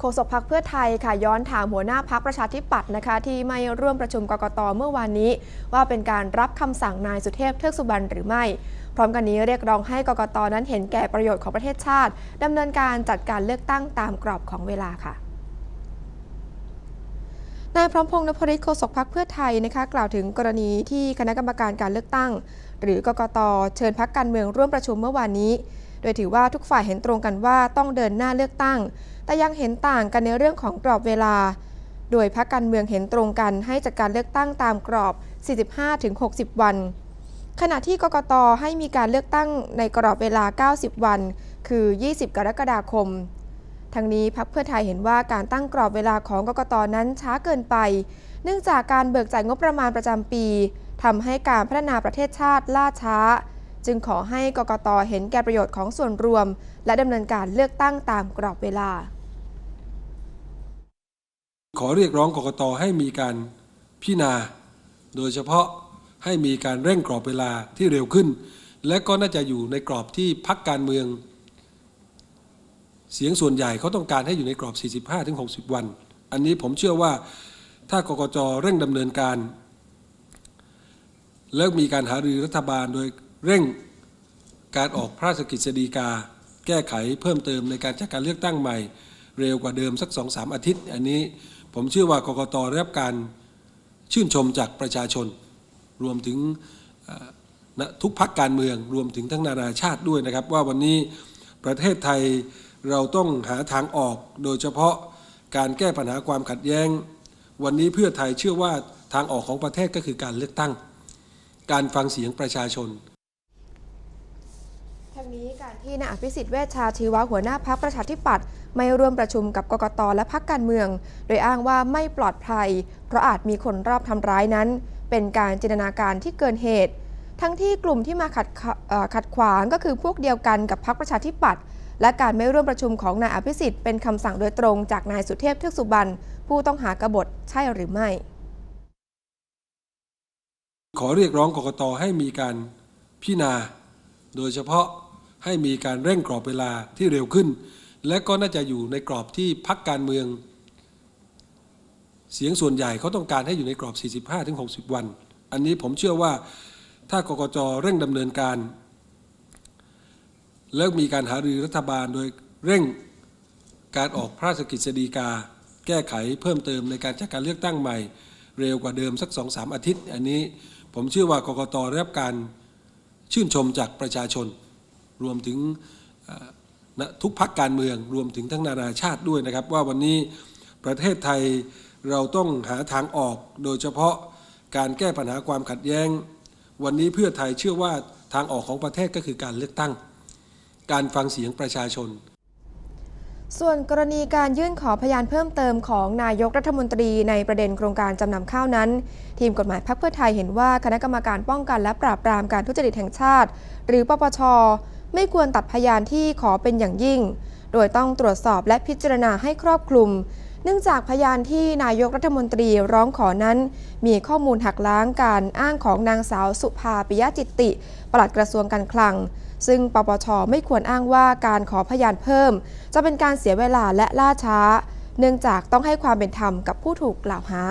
โฆษกพักเพื่อไทยค่ะย้อนถามหัวหน้าพักประชาธิปัตย์นะคะ ที่ไม่ร่วมประชุมกกตเมื่อวานนี้ ว่าเป็นการรับคำสั่งนายสุเทพเทือกสุบรรณหรือไม่ พร้อมกันนี้เรียกร้องให้กกตนั้นเห็นแก่ประโยชน์ของประเทศชาติดำเนินการจัดการเลือกตั้งตามกรอบของเวลาค่ะนายพร้อมพงษ์นพริตโฆษกพักเพื่อไทยนะคะกล่าวถึงกรณีที่คณะกรรมการการเลือกตั้ง หรือกกตเชิญพักการเมืองร่วมประชุมเมื่อวานนี้ โดยถือว่าทุกฝ่ายเห็นตรงกันว่าต้องเดินหน้าเลือกตั้ง แต่ยังเห็นต่างกันในเรื่องของกรอบเวลา โดยพักการเมืองเห็นตรงกันให้จัดการเลือกตั้งตามกรอบ 45-60 วัน ขณะที่กกตให้มีการเลือกตั้งในกรอบเวลา 90 วัน คือ 20 กรกฎาคมทั้งนี้พักเพื่อไทยเห็นว่าการตั้งกรอบเวลาของกกตนั้นช้าเกินไป เนื่องจากการเบิกจ่ายงบประมาณประจำปีทำให้การพัฒนาประเทศชาติล่าช้า จึงขอให้กกตเห็นแก่ประโยชน์ของส่วนรวม และดำเนินการเลือกตั้งตามกรอบเวลา ขอเรียกร้องกกตให้มีการพิจารณา โดยเฉพาะให้มีการเร่งกรอบเวลาที่เร็วขึ้น และก็น่าจะอยู่ในกรอบที่พักการเมือง เสียงส่วนใหญ่เขาต้องการให้อยู่ในกรอบ 45-60 วัน อันนี้ผมเชื่อว่าถ้ากกจเร่งดำเนินการ แล้วมีการหารือรัฐบาลโดย เร่งการออกพระราชกฤษฎีกา แก้ไขเพิ่มเติมในการจัดการเลือกตั้งใหม่ เร็วกว่าเดิมสักสองสามอาทิตย์ อันนี้ผมเชื่อว่ากกตได้รับการชื่นชมจากประชาชน รวมถึงทุกพักการเมืองรวมถึงทั้งนานาชาติด้วยนะครับ ว่าวันนี้ประเทศไทยเราต้องหาทางออก โดยเฉพาะการแก้ปัญหาความขัดแย้ง วันนี้เพื่อไทยเชื่อว่าทางออกของประเทศก็คือการเลือกตั้ง การฟังเสียงประชาชน ทั้งนี้การที่นายอภิสิทธิ์เวชชาชีวะหัวหน้าพักประชาธิปัตย์ไม่ร่วมประชุมกับกกตและพักการเมือง โดยอ้างว่าไม่ปลอดภัย เพราะอาจมีคนรอบทำร้ายนั้น เป็นการจินตนาการที่เกินเหตุ ทั้งที่กลุ่มที่มาขัดขัดขวางก็คือพวกเดียวกันกับพักประชาธิปัตย์และการไม่ร่วมประชุมของนายอภิสิทธิ์เป็นคำสั่งโดยตรงจากนายสุเทพเทือกสุบรรณผู้ต้องหากบฏใช่หรือไม่ ขอเรียกร้องกกตให้มีการพิจารณาโดยเฉพาะ ให้มีการเร่งกรอบเวลาที่เร็วขึ้น และก็น่าจะอยู่ในกรอบที่พักการเมือง เสียงส่วนใหญ่เขาต้องการให้อยู่ในกรอบ 45-60 วัน อันนี้ผมเชื่อว่าถ้ากกจเร่งดำเนินการ แล้วมีการหารือรัฐบาลโดยเร่งการออกพระราชกฤษฎีกา แก้ไขเพิ่มเติมในการจัดการเลือกตั้งใหม่ เร็วกว่าเดิมสักสองสามอาทิตย์ อันนี้ผมเชื่อว่ากกตได้รับการชื่นชมจากประชาชน รวมถึงณทุกพักการเมืองรวมถึงทั้งนานาชาติด้วยนะครับ ว่าวันนี้ประเทศไทยเราต้องหาทางออก โดยเฉพาะการแก้ปัญหาความขัดแย้ง วันนี้เพื่อไทยเชื่อว่าทางออกของประเทศก็คือการเลือกตั้ง การฟังเสียงประชาชน ส่วนกรณีการยื่นขอพยานเพิ่มเติมของนายกรัฐมนตรีในประเด็นโครงการจำนำข้าวนั้น ทีมกฎหมายพรรคเพื่อไทยเห็นว่าคณะกรรมการป้องกันและปราบปรามการทุจริตแห่งชาติ หรือปปช ไม่ควรตัดพยานที่ขอเป็นอย่างยิ่ง โดยต้องตรวจสอบและพิจารณาให้ครอบคลุม เนื่องจากพยานที่นายกรัฐมนตรีร้องขอนั้น มีข้อมูลหักล้างการอ้างของนางสาวสุภาปิยจิตติ ปลัดกระทรวงการคลัง ซึ่งปปชไม่ควรอ้างว่าการขอพยานเพิ่ม จะเป็นการเสียเวลาและล่าช้า เนื่องจากต้องให้ความเป็นธรรมกับผู้ถูกกล่าวหา